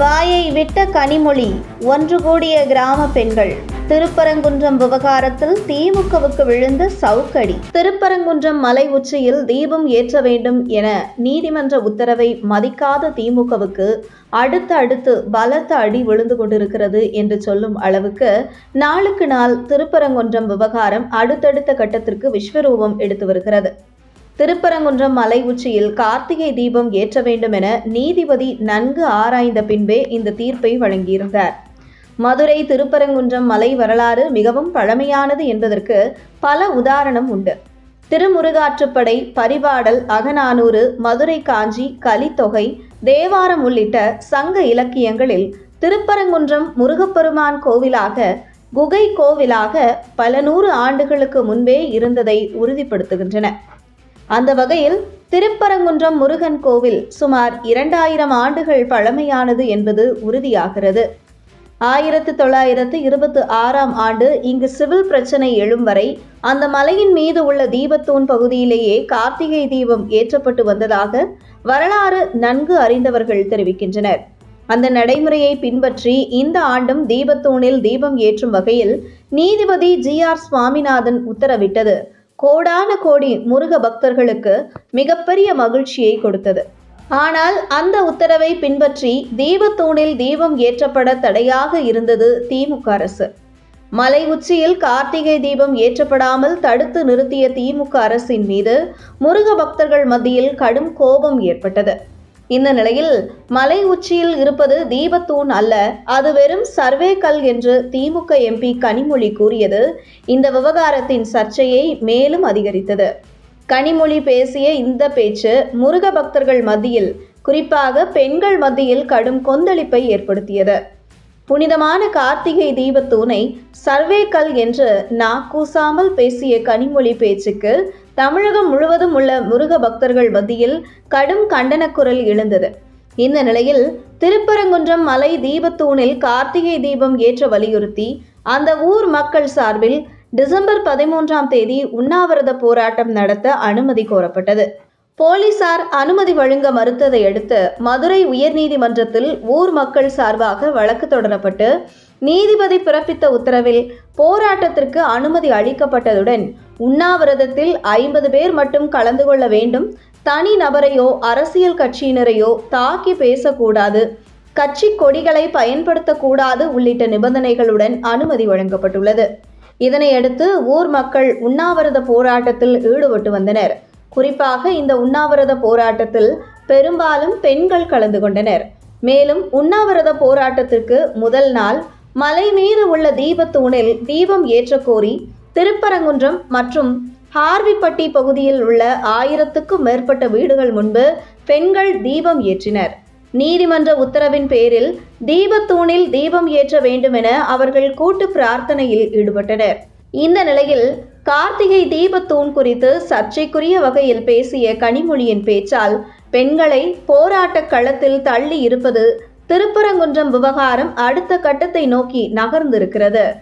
வாயை விட்ட கனிமொழி ஒன்று கூடிய கிராம பெண்கள். திருப்பரங்குன்றம் விவகாரத்தில் திமுகவுக்கு விழுந்த சவுக்கடி. திருப்பரங்குன்றம் மலை உச்சியில் தீபம் ஏற்ற வேண்டும் என நீதிமன்ற உத்தரவை மதிக்காத திமுகவுக்கு அடுத்த அடுத்து பலத்த அடி விழுந்து கொண்டிருக்கிறது என்று சொல்லும் அளவுக்கு நாளுக்கு நாள் திருப்பரங்குன்றம் விவகாரம் அடுத்தடுத்த கட்டத்திற்கு விஸ்வரூபம் எடுத்து வருகிறது. திருப்பரங்குன்றம் மலை உச்சியில் கார்த்திகை தீபம் ஏற்ற வேண்டும் என நீதிபதி நன்கு ஆராய்ந்த பின்பே இந்த தீர்ப்பை வழங்கியிருந்தார். மதுரை திருப்பரங்குன்றம் மலை வரலாறு மிகவும் பழமையானது என்பதற்கு பல உதாரணம் உண்டு. திருமுருகாற்றுப்படை பரிபாடல் அகநானூறு மதுரை காஞ்சி கலித்தொகை தேவாரம் உள்ளிட்ட சங்க இலக்கியங்களில் திருப்பரங்குன்றம் முருகப்பெருமான் கோவிலாக குகை கோவிலாக பல நூறு ஆண்டுகளுக்கு முன்பே இருந்ததை உறுதிப்படுத்துகின்றன. அந்த வகையில் திருப்பரங்குன்றம் முருகன் கோவில் சுமார் இரண்டாயிரம் ஆண்டுகள் பழமையானது என்பது உறுதியாகிறது. ஆயிரத்து தொள்ளாயிரத்து இருபத்தி ஆறாம் ஆண்டு இங்கு சிவில் பிரச்சனை எழும் வரை அந்த மலையின் மீது உள்ள தீபத்தூண் பகுதியிலேயே கார்த்திகை தீபம் ஏற்றப்பட்டு வந்ததாக வரலாறு நன்கு அறிந்தவர்கள் தெரிவிக்கின்றனர். அந்த நடைமுறையை பின்பற்றி இந்த ஆண்டும் தீபத்தூணில் தீபம் ஏற்றும் வகையில் நீதிபதி ஜி ஆர் சுவாமிநாதன் உத்தரவிட்டது. கோடான கோடி முருக பக்தர்களுக்கு மிகப்பெரிய மகிழ்ச்சியை கொடுத்தது. ஆனால் அந்த உத்தரவை பின்பற்றி தீபத்தூணில் தீபம் ஏற்றப்பட தடையாக இருந்தது திமுக அரசு. மலை உச்சியில் கார்த்திகை தீபம் ஏற்றப்படாமல் தடுத்து நிறுத்திய திமுக அரசின் மீது முருக பக்தர்கள் மத்தியில் கடும் கோபம் ஏற்பட்டது. இந்த நிலையில் மலை உச்சியில் இருப்பது தீபத்தூண் அல்ல அது வெறும் சர்வே கல் என்று திமுக எம்பி கனிமொழி கூறியது. இந்த விவகாரத்தின் சர்ச்சையை மேலும் அதிகரித்தது. கனிமொழி பேசிய இந்த பேச்சு முருக பக்தர்கள் மத்தியில் குறிப்பாக பெண்கள் மத்தியில் கடும் கொந்தளிப்பை ஏற்படுத்தியது. புனிதமான கார்த்திகை தீபத்தூணை சர்வே கல் என்று நா கூசாமல் பேசிய கனிமொழி பேச்சுக்கு தமிழகம் முழுவதும் உள்ள முருக பக்தர்கள் மத்தியில் கடும் கண்டன குரல் எழுந்தது. இந்த நிலையில் திருப்பரங்குன்றம் மலை தீபத்தூணில் கார்த்திகை தீபம் ஏற்ற வலியுறுத்தி அந்த ஊர் மக்கள் சார்பில் டிசம்பர் பதிமூன்றாம் தேதி உண்ணாவிரத போராட்டம் நடத்த அனுமதி கோரப்பட்டது. போலீசார் அனுமதி வழங்க மறுத்ததை அடுத்து மதுரை உயர்நீதிமன்றத்தில் ஊர் மக்கள் சார்பாக வழக்கு தொடரப்பட்டு நீதிபதி பிறப்பித்த உத்தரவில் போராட்டத்திற்கு அனுமதி அளிக்கப்பட்டதுடன் உண்ணாவிரதத்தில் ஐம்பது பேர் மட்டும் கலந்து கொள்ள வேண்டும். தனி நபரையோ அரசியல் கட்சியினரையோ தாக்கி பேசக்கூடாது. கட்சி கொடிகளை பயன்படுத்தக்கூடாது உள்ளிட்ட நிபந்தனைகளுடன் அனுமதி வழங்கப்பட்டுள்ளது. இதனையடுத்து ஊர் மக்கள் உண்ணாவிரத போராட்டத்தில் ஈடுபட்டு வந்தனர். குறிப்பாக இந்த உண்ணாவிரத போராட்டத்தில் பெரும்பாலும் பெண்கள் கலந்து கொண்டனர். மேலும் உண்ணாவிரத போராட்டத்திற்கு முதல் நாள் மலை மீது உள்ள தீபத்தூணில் தீபம் ஏற்றக்கோரி திருப்பரங்குன்றம் மற்றும் ஹார்விப்பட்டி பகுதியில் உள்ள ஆயிரத்துக்கும் மேற்பட்ட வீடுகள் முன்பு பெண்கள் தீபம் ஏற்றினர். நீதிமன்ற உத்தரவின் பேரில் தீபத்தூணில் தீபம் ஏற்ற வேண்டும் என அவர்கள் கூட்டு பிரார்த்தனையில் ஈடுபட்டனர். இந்த நிலையில் கார்த்திகை தீபத்தூண் குறித்து சர்ச்சைக்குரிய வகையில் பேசிய கனிமொழியின் பேச்சால் பெண்களை போராட்ட களத்தில் தள்ளி இருப்பது திருப்பரங்குன்றம் விவகாரம் அடுத்த கட்டத்தை நோக்கி நகர்ந்திருக்கிறது.